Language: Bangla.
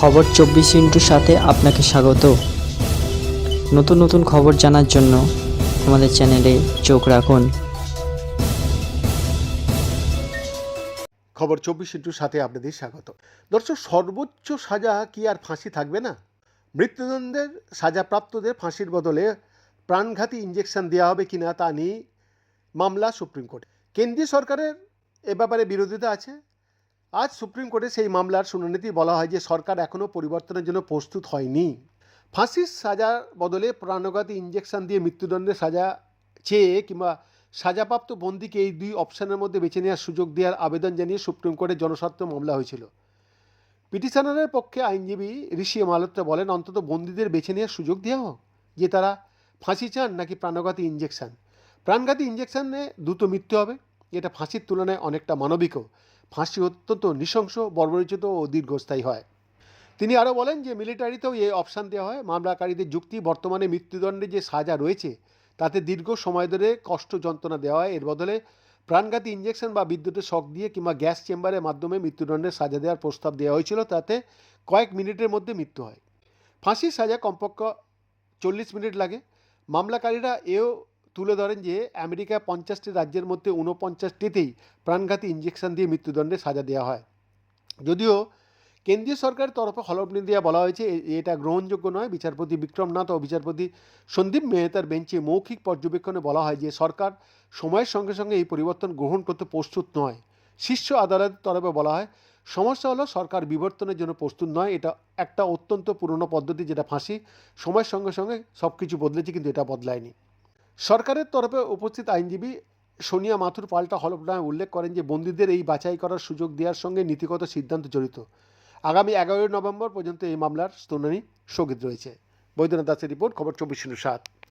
খবর চব্বিশ ইন্টুর সাথে আপনাকে স্বাগত। নতুন নতুন খবর জানার জন্য আমাদের চ্যানেলে চোখ রাখুন। খবর চব্বিশ ইন্টুর সাথে আপনাদের স্বাগত। দর্শক, সর্বোচ্চ সাজা কি আর ফাঁসি থাকবে না? মৃত্যুদণ্ডের সাজাপ্রাপ্তদের ফাঁসির বদলে প্রাণঘাতী ইঞ্জেকশন দেওয়া হবে কিনা তা নিয়ে মামলা সুপ্রিম কোর্টে। কেন্দ্রীয় সরকারের এ ব্যাপারে বিরোধিতা আছে? আজ সুপ্রিম কোর্টে সেই মামলার শুনানিতেই বলা হয় যে সরকার এখনও পরিবর্তনের জন্য প্রস্তুত হয়নি। ফাঁসির সাজার বদলে প্রাণঘাতী ইঞ্জেকশন দিয়ে মৃত্যুদণ্ডের সাজা চেয়ে কিংবা সাজাপ্রাপ্ত বন্দিকে এই দুই অপশানের মধ্যে বেছে নেওয়ার সুযোগ দেওয়ার আবেদন জানিয়ে সুপ্রিম কোর্টে জনস্বার্থ মামলা হয়েছিল। পিটিশনারের পক্ষে আইনজীবী ঋষি মালত্রা বলেন, অন্তত বন্দীদের বেছে নেওয়ার সুযোগ দেওয়া হোক, যে তারা ফাঁসি চান নাকি প্রাণঘাতী ইঞ্জেকশন প্রাণঘাতী ইঞ্জেকশনে দ্রুত মৃত্যু হবে, এটা ফাঁসির তুলনায় অনেকটা মানবিকও। ফাঁসি অত্যন্ত নৃশংস, বর্বরিচিত ও দীর্ঘস্থায়ী হয়। তিনি আরও বলেন যে, মিলিটারিতেও এই অপশান দেওয়া হয়। মামলাকারীদের যুক্তি, বর্তমানে মৃত্যুদণ্ডে যে সাজা রয়েছে, তাতে দীর্ঘ সময় ধরে কষ্ট যন্ত্রণা দেওয়া হয়। এর বদলে প্রাণঘাতী ইঞ্জেকশন বা বিদ্যুতের শক দিয়ে কিংবা গ্যাস চেম্বারের মাধ্যমে মৃত্যুদণ্ডের সাজা দেওয়ার প্রস্তাব দেওয়া হয়েছিল। তাতে কয়েক মিনিটের মধ্যে মৃত্যু হয়। ফাঁসির সাজা কমপক্ষ চল্লিশ মিনিট লাগে। মামলাকারীরা এও তুলে ধরেন যে আমেরিকা পঞ্চাশটি রাজ্যের মধ্যে ঊনপঞ্চাশটিতেই প্রাণঘাতী ইঞ্জেকশন দিয়ে মৃত্যুদণ্ডের সাজা দেওয়া হয়। যদিও কেন্দ্রীয় সরকারের তরফে হলফনামা দিয়ে বলা হয়েছে এটা গ্রহণযোগ্য নয়। বিচারপতি বিক্রমনাথ ও বিচারপতি সন্দীপ মেহতার বেঞ্চে মৌখিক পর্যবেক্ষণে বলা হয় যে সরকার সময়ের সঙ্গে সঙ্গে এই পরিবর্তন গ্রহণ করতে প্রস্তুত নয়। শীর্ষ আদালতের তরফে বলা হয়, সমস্যা হলো সরকার বিবর্তনের জন্য প্রস্তুত নয়। এটা একটা অত্যন্ত পুরনো পদ্ধতি, যেটা ফাঁসি। সময়ের সঙ্গে সঙ্গে সব কিছু বদলেছে, কিন্তু এটা বদলায়নি। সরকারের তরফে উপস্থিত আইনজীবী সোনিয়া মাথুর পাল্টা হলফনামায় উল্লেখ করেন যে, বন্দীদের এই বাছাই করার সুযোগ দেওয়ার সঙ্গে নীতিগত সিদ্ধান্ত জড়িত। আগামী এগারোই নভেম্বর পর্যন্ত এই মামলার শুনানি স্থগিত রয়েছে। বৈদ্যনাথ দাসের রিপোর্ট, খবর চব্বিশ সাত।